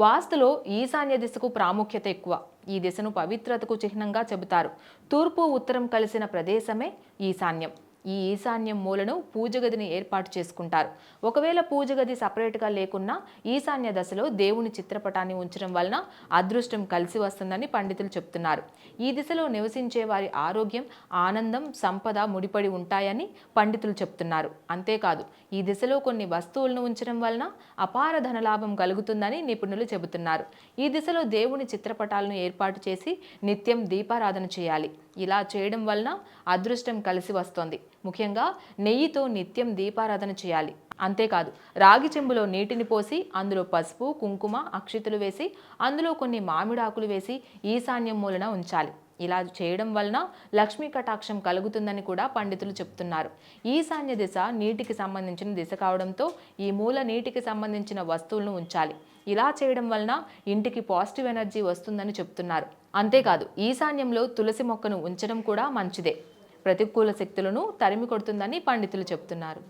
వాస్తులో ఈశాన్య దిశకు ప్రాముఖ్యత ఎక్కువ. ఈ దిశను పవిత్రతకు చిహ్నంగా చెబుతారు. తూర్పు ఉత్తరం కలిసిన ప్రదేశమే ఈశాన్యం. ఈ ఈశాన్యం మూలను పూజగదిని ఏర్పాటు చేసుకుంటారు. ఒకవేళ పూజగది సపరేట్గా లేకున్నా ఈశాన్య దశలో దేవుని చిత్రపటాన్ని ఉంచడం వలన అదృష్టం కలిసి వస్తుందని పండితులు చెప్తున్నారు. ఈ దిశలో నివసించే వారి ఆరోగ్యం ఆనందం సంపద ముడిపడి ఉంటాయని పండితులు చెప్తున్నారు. అంతేకాదు ఈ దిశలో కొన్ని వస్తువులను ఉంచడం వలన అపార ధనలాభం కలుగుతుందని నిపుణులు చెబుతున్నారు. ఈ దిశలో దేవుని చిత్రపటాలను ఏర్పాటు చేసి నిత్యం దీపారాధన చేయాలి. ఇలా చేయడం వలన అదృష్టం కలిసి వస్తోంది. ముఖ్యంగా నెయ్యితో నిత్యం దీపారాధన చేయాలి. అంతేకాదు రాగి చెంబులో నీటిని పోసి అందులో పసుపు కుంకుమ అక్షితులు వేసి అందులో కొన్ని మామిడాకులు వేసి ఈశాన్యం మూలన ఉంచాలి. ఇలా చేయడం వలన లక్ష్మీ కటాక్షం కలుగుతుందని కూడా పండితులు చెప్తున్నారు. ఈశాన్య దిశ నీటికి సంబంధించిన దిశ కావడంతో ఈ మూల నీటికి సంబంధించిన వస్తువులను ఉంచాలి. ఇలా చేయడం వలన ఇంటికి పాజిటివ్ ఎనర్జీ వస్తుందని చెప్తున్నారు. అంతేకాదు ఈశాన్యంలో తులసి మొక్కను ఉంచడం కూడా మంచిదే. ప్రతికూల శక్తులను తరిమి కొడుతుందని పండితులు చెప్తున్నారు.